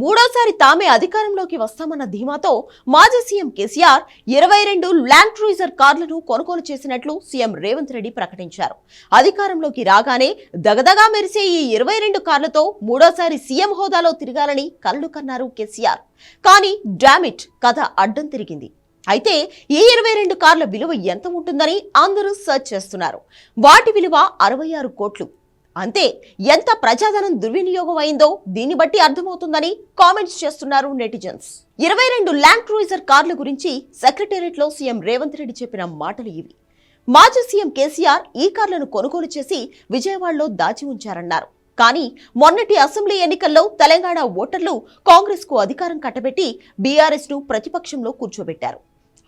మూడోసారి తామే అధికారంలోకి వస్తామన్న ధీమాతో మాజీ సీఎం కేసీఆర్ ఇరవై రెండు ల్యాండ్ క్రూజర్ కార్లను కొనుగోలు చేసినట్లు సీఎం రేవంత్ రెడ్డి ప్రకటించారు. అధికారంలోకి రాగానే దగదగా మెరిసే ఈ ఇరవై రెండు కార్లతో మూడోసారి సీఎం హోదాలో తిరగాలని కలలు కన్నారు కేసీఆర్. కానీ డామిట్ కథ అడ్డం తిరిగింది. అయితే ఈ ఇరవై రెండు కార్ల విలువ ఎంత ఉంటుందని అందరూ సెర్చ్ చేస్తున్నారు. వాటి విలువ అరవై ఆరు కోట్లు. అంతే ఎంత ప్రజాధనం దుర్వినియోగం అయిందో దీన్ని బట్టి అర్థమవుతుందని కామెంట్స్ చేస్తున్నారు నెటిజన్స్. ఇరవై రెండు ల్యాండ్ క్రూయిజర్ కార్ల గురించి సెక్రటేరియట్లో సీఎం రేవంత్ రెడ్డి చెప్పిన మాటలు ఇవి. మాజీ సీఎం కేసీఆర్ ఈ కార్లను కొనుగోలు చేసి విజయవాడలో దాచి ఉంచారన్నారు. కానీ మొన్నటి అసెంబ్లీ ఎన్నికల్లో తెలంగాణ ఓటర్లు కాంగ్రెస్కు అధికారం కట్టబెట్టి బీఆర్ఎస్ను ప్రతిపక్షంలో కూర్చోబెట్టారు.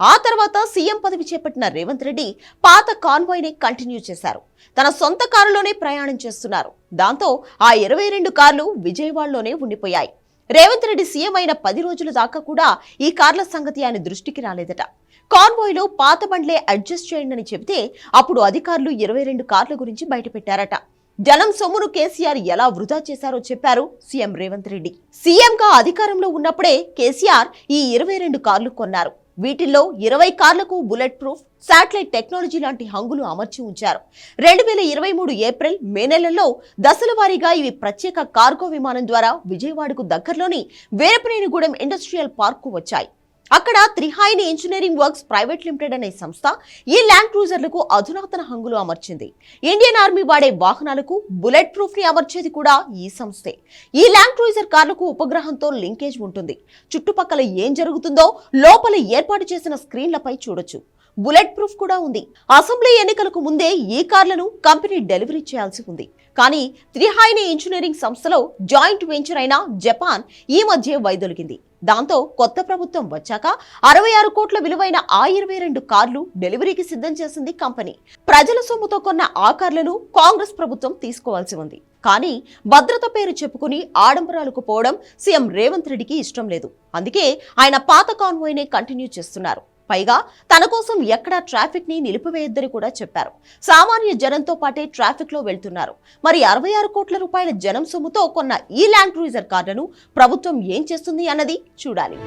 ఆ తర్వాత సీఎం పదవి చేపట్టిన రేవంత్ రెడ్డి పాత కాన్వాయ్ని కంటిన్యూ చేశారు. తన సొంత కారులోనే ప్రయాణం చేస్తున్నారు. దాంతో ఆ ఇరవై రెండు కార్లు విజయవాడలోనే ఉండిపోయాయి. రేవంత్ రెడ్డి సీఎం అయిన పది రోజుల దాకా కూడా ఈ కార్ల సంగతి ఆయన దృష్టికి రాలేదట. కాన్వాయ్లో పాత బండ్లే అడ్జస్ట్ చేయండి అని చెబితే అప్పుడు అధికారులు ఇరవై రెండు కార్ల గురించి బయటపెట్టారట. జనం సొమ్మును కేసీఆర్ ఎలా వృధా చేశారో చెప్పారు సీఎం రేవంత్ రెడ్డి. సీఎంగా అధికారంలో ఉన్నప్పుడే కేసీఆర్ ఈ ఇరవై రెండు కార్లు కొన్నారు. వీటిల్లో ఇరవై కార్లకు బుల్లెట్ ప్రూఫ్ శాటిలైట్ టెక్నాలజీ లాంటి హంగులు అమర్చి ఉంచారు. రెండు వేల ఇరవై మూడు ఏప్రిల్ మే నెలలో దశల వారీగా ఇవి ప్రత్యేక కార్గో విమానం ద్వారా విజయవాడకు దగ్గరలోని వీరపనేనిగూడెం ఇండస్ట్రియల్ పార్కు వచ్చాయి. అక్కడ త్రిహాయిని ఇంజనీరింగ్ వర్క్స్ ప్రైవేట్ లిమిటెడ్ అనే సంస్థ ఈ ల్యాండ్ క్రూజర్లకు అధునాతన హంగులు అమర్చింది. ఇండియన్ ఆర్మీ వాడే వాహనాలకు బుల్లెట్ ప్రూఫ్ని అమర్చేది కూడా ఈ సంస్థే. ఈ ల్యాండ్ క్రూజర్ కార్లకు ఉపగ్రహంతో లింకేజ్ ఉంటుంది. చుట్టుపక్కల ఏం జరుగుతుందో లోపల ఏర్పాటు చేసిన స్క్రీన్లపై చూడొచ్చు. బుల్లెట్ ప్రూఫ్ కూడా ఉంది. అసెంబ్లీ ఎన్నికలకు ముందే ఈ కార్లను కంపెనీ డెలివరీ చేయాల్సి ఉంది. కానీ త్రిహాయిని ఇంజనీరింగ్ సంస్థలో జాయింట్ వెంచర్ అయిన జపాన్ ఈ మధ్య వైదొలిగింది. దాంతో కొత్త ప్రభుత్వం వచ్చాక అరవై ఆరు కోట్ల విలువైన ఆ ఇరవై రెండు కార్లు డెలివరీకి సిద్ధం చేసింది కంపెనీ. ప్రజల సొమ్ముతో కొన్న ఆ కార్లను కాంగ్రెస్ ప్రభుత్వం తీసుకోవాల్సి ఉంది. కానీ భద్రత పేరు చెప్పుకుని ఆడంబరాలకు పోవడం సీఎం రేవంత్ రెడ్డికి ఇష్టం లేదు. అందుకే ఆయన పాత కాన్వాయ్నే కంటిన్యూ చేస్తున్నారు. పైగా తన కోసం ఎక్కడ ట్రాఫిక్ని నిలిపివేయొద్దని కూడా చెప్పారు. సామాన్య జనంతో పాటే ట్రాఫిక్లో వెళ్తున్నారు. మరి అరవై ఆరు కోట్ల రూపాయల జనం సొమ్ముతో కొన్న ఈ ల్యాండ్ క్రూజర్ కార్లను ప్రభుత్వం ఏం చేస్తుంది అన్నది చూడాలి.